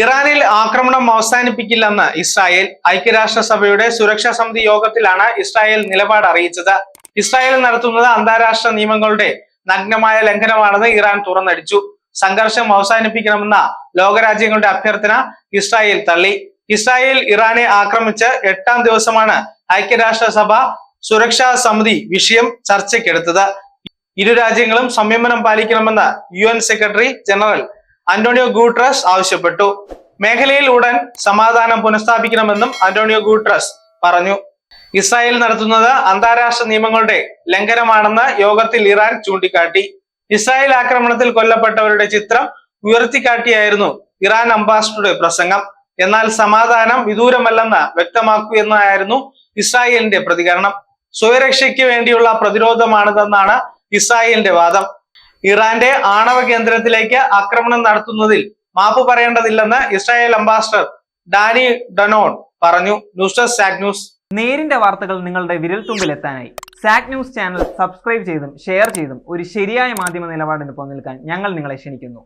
ഇറാനിൽ ആക്രമണം അവസാനിപ്പിക്കില്ലെന്ന് ഇസ്രായേൽ ഐക്യരാഷ്ട്രസഭയുടെ സുരക്ഷാ സമിതി യോഗത്തിലാണ് ഇസ്രായേൽ നിലപാട് അറിയിച്ചത്. ഇസ്രായേൽ നടത്തുന്നത് അന്താരാഷ്ട്ര നിയമങ്ങളുടെ നഗ്നമായ ലംഘനമാണെന്ന് ഇറാൻ തുറന്നടിച്ചു. സംഘർഷം അവസാനിപ്പിക്കണമെന്ന ലോകരാജ്യങ്ങളുടെ അഭ്യർത്ഥന ഇസ്രായേൽ തള്ളി. ഇസ്രായേൽ ഇറാനെ ആക്രമിച്ച് എട്ടാം ദിവസമാണ് ഐക്യരാഷ്ട്രസഭ സുരക്ഷാ സമിതി വിഷയം ചർച്ചയ്ക്കെടുത്തത്. ഇരു രാജ്യങ്ങളും സംയമനം പാലിക്കണമെന്ന് U secretary general Antonio Guterres ആവശ്യപ്പെട്ടു. മേഖലയിൽ ഉടൻ സമാധാനം പുനഃസ്ഥാപിക്കണമെന്നും അന്റോണിയോ ഗൂട്രസ് പറഞ്ഞു. ഇസ്രായേൽ നടത്തുന്നത് അന്താരാഷ്ട്ര നിയമങ്ങളുടെ ലംഘനമാണെന്ന് യോഗത്തിൽ ഇറാൻ ചൂണ്ടിക്കാട്ടി. ഇസ്രായേൽ ആക്രമണത്തിൽ കൊല്ലപ്പെട്ടവരുടെ ചിത്രം ഉയർത്തിക്കാട്ടിയായിരുന്നു ഇറാൻ അംബാസിഡറുടെ പ്രസംഗം. എന്നാൽ സമാധാനം വിദൂരമല്ലെന്ന് വ്യക്തമാക്കൂ എന്നായിരുന്നു ഇസ്രായേലിന്റെ പ്രതികരണം. സ്വയരക്ഷയ്ക്ക് വേണ്ടിയുള്ള പ്രതിരോധമാണിതെന്നാണ് ഇസ്രായേലിന്റെ വാദം. ഇറാന്റെ ആണവ കേന്ദ്രത്തിലേക്ക് ആക്രമണം നടത്തുന്നതിൽ മാപ്പ് പറയേണ്ടതില്ലെന്ന് ഇസ്രായേൽ അംബാസഡർ ഡാനി ഡനോൺ പറഞ്ഞു. News desk Zak news. നേരിന്റെ വാർത്തകൾ നിങ്ങളുടെ വിരൽത്തുമ്പിൽ എത്താനായി സാക് ന്യൂസ് ചാനൽ സബ്സ്ക്രൈബ് ചെയ്തും ഷെയർ ചെയ്തും ഒരു ശരിയായ മാധ്യമ നിലപാടിന് നിൽക്കാൻ ഞങ്ങൾ നിങ്ങളെ ക്ഷണിക്കുന്നു.